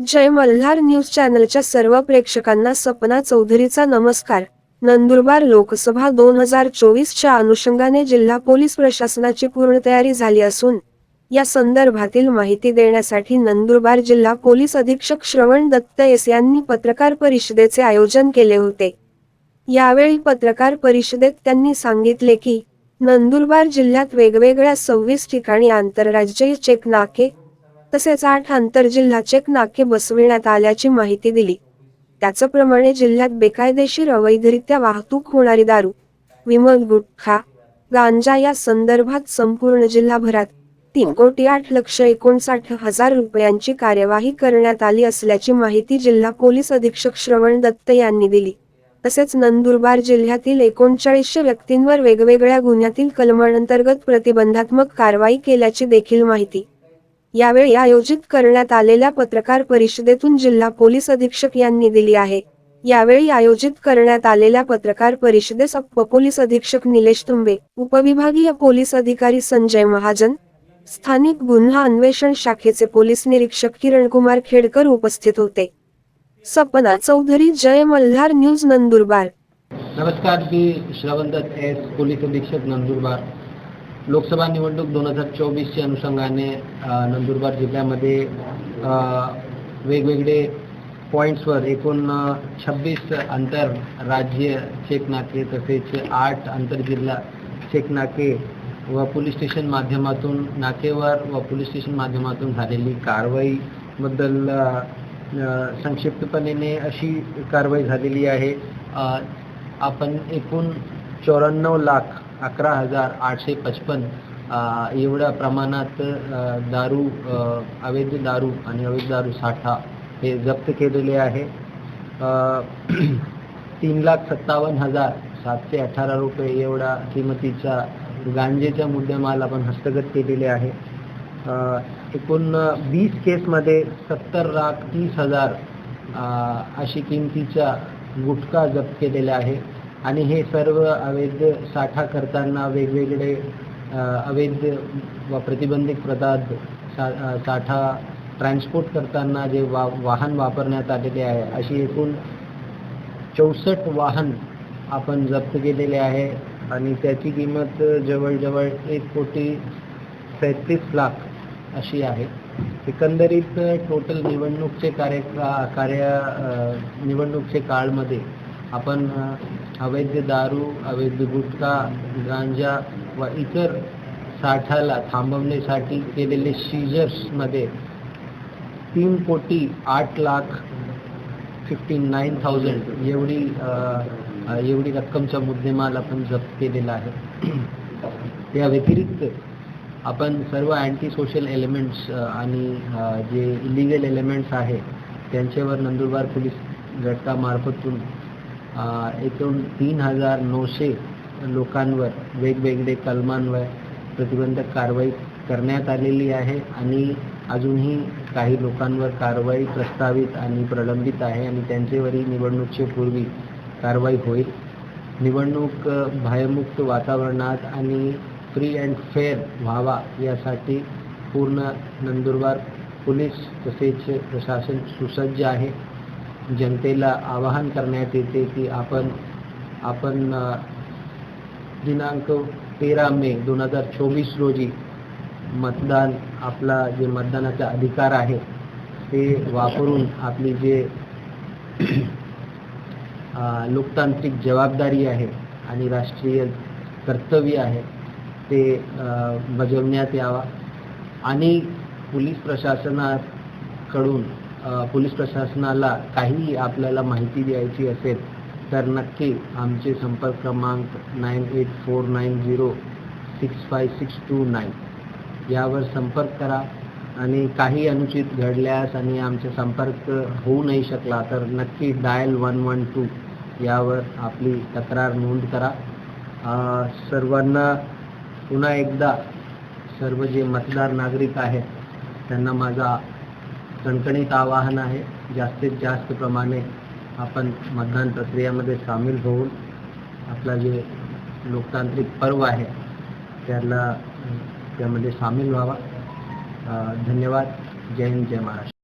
जय Malhar news चॅनलच्या सर्व प्रेक्षकांना सपना चौधरीचा नमस्कार. नंदुरबार लोकसभा दोन हजार चोवीसच्या अनुषंगाने जिल्हा पोलीस प्रशासनाची पूर्ण तयारी झाली असून या संदर्भातील माहिती देण्यासाठी नंदुरबार जिल्हा पोलीस अधीक्षक श्रवण दत्त एस यांनी पत्रकार परिषदेचे आयोजन केले होते. यावेळी पत्रकार परिषदेत त्यांनी सांगितले की नंदुरबार जिल्ह्यात वेगवेगळ्या सव्वीस ठिकाणी आंतरराज्यीय चेक नाके तसेच आठ आंतरजिल्हा चेक नाके बसविण्यात आल्याची माहिती दिली. त्याचप्रमाणे जिल्ह्यात बेकायदेशीर अवैधरित्या वाहतूक होणारी दारू विमल गुटखा गांजा या संदर्भात संपूर्ण जिल्हाभरात तीन कोटी आठ लक्ष एकोणसाठ हजार रुपयांची कार्यवाही करण्यात आली असल्याची माहिती जिल्हा पोलीस अधीक्षक श्रवण दत्त यांनी दिली. तसेच नंदुरबार जिल्ह्यातील एकोणचाळीसशे व्यक्तींवर वेगवेगळ्या गुन्ह्यातील कलमांतर्गत प्रतिबंधात्मक कारवाई केल्याची देखील माहिती यावेळी आयोजित करण्यात आलेल्या पत्रकार परिषदेतून जिल्हा पोलीस अधीक्षक यांनी दिली आहे. यावेळी आयोजित करण्यात आलेल्या पत्रकार परिषदेस अप्प पोलीस अधीक्षक निलेश तुंबे उपविभागीय पोलीस अधिकारी संजय महाजन स्थानिक गुन्हा अन्वेषण शाखेचे पोलीस निरीक्षक किरणकुमार खेडकर उपस्थित होते. सपना चौधरी जय मल्हार न्यूज नंदुरबार. नमस्कार मी श्रवंत एस पोलीस अधीक्षक नंदुरबार. लोकसभा निवडणूक दोन हजार चोवीसच्या अनुषंगाने नंदुरबार जिल्ह्यामध्ये वेगवेगळे पॉईंट्सवर एकूण छब्बीस आंतरराज्य राज्य चेक नाके तसेच आठ आंतरजिल्हा चेक नाके व पोलीस स्टेशन माध्यमातून नाकेवर व पोलीस स्टेशन माध्यमातून झालेली कारवाईबद्दल संक्षिप्तपणे अशी कारवाई झालेली आहे. आपण एकूण चौऱ्याण्णव लाख अकरा हजार आठशे पचपन एवढ्या प्रमाणात दारू अवैध दारू आणि अवैध दारू साठा हे जप्त केलेले आहे. तीन लाख सत्तावन्न हजार सातशे अठरा रुपये एवढा किमतीचा गांजेचा मुद्देमाल आपण हस्तगत केलेले आहे. एकूण वीस केसमध्ये सत्तर लाख तीस हजार अशी किमतीचा गुटखा जप्त केलेला आहे. आणि हे सर्व अवैध साठा करताना वेगवेगळे अवैध व प्रतिबंधित पदार्थ सा साठा ट्रान्सपोर्ट करताना जे वा वाहन वापरण्यात आलेले आहे अशी एकूण चौसष्ट वाहन आपण जप्त केलेले आहे आणि त्याची किंमत जवळजवळ एक कोटी सैतीस लाख अशी आहे. एकंदरीत टोटल निवडणूकचे कार्य कार्य निवडणूकचे काळमध्ये आपण अवैध दारू अवैध गुटखा गांजा व इतर साठाला थांबवण्यासाठी केलेले सीजर्समध्ये तीन कोटी आठ लाख फिफ्टी नाईन थाउजंड एवढी एवढी रक्कमचा मुद्देमाल आपण जप्त केलेला आहे. या व्यतिरिक्त आपण सर्व अँटी सोशल एलिमेंट्स आणि जे इलिगल एलिमेंट्स आहे त्यांच्यावर नंदुरबार पोलीस घटकामार्फतून एकूण तीन हजार नऊशे लोकांवर वेगवेगळे कलमांवर प्रतिबंधक कारवाई करण्यात आलेली आहे आणि अजूनही काही लोकांवर कारवाई प्रस्तावित आणि प्रलंबित आहे आणि त्यांच्यावरही निवडणुकीच्या पूर्वी कारवाई होईल. निवडणूक भयमुक्त वातावरणात आणि फ्री अँड फेअर व्हावा यासाठी पूर्ण नंदुरबार पोलीस तसेच प्रशासन सुसज्ज आहे. जनतेला आवाहन करण्यात येते की आपण आपण दिनांक तेरा मे दोन हजार चोवीस रोजी मतदान आपला जे मतदानाचा अधिकार आहे ते वापरून आपली जे लोकतांत्रिक जबाबदारी आहे आणि राष्ट्रीय कर्तव्य आहे ते बजवण्यात बजावण्यात यावा. आणि पोलीस प्रशासनाकडून पोलीस प्रशासनाला काही आपल्याला माहिती द्यायची असेल तर नक्की आमचे संपर्क क्रमांक nine eight four nine zero six five six two nine. यावर संपर्क करा आणि काही अनुचित घडल्यास आणि आमचा संपर्क होऊ नाही शकला तर नक्की डायल वन वन टू यावर आपली तक्रार नोंद करा. सर्वांना पुन्हा एकदा सर्व जे मतदार नागरिक आहेत त्यांना माझा कणकणीत आवाहन आहे. जास्तीत जास्त प्रमाणे आपण मतदान प्रक्रियामध्ये सामील होऊन आपला जे लोकतांत्रिक पर्व आहे त्याला त्यामध्ये सामील व्हावा. धन्यवाद. जय हिंद जय महाराष्ट्र.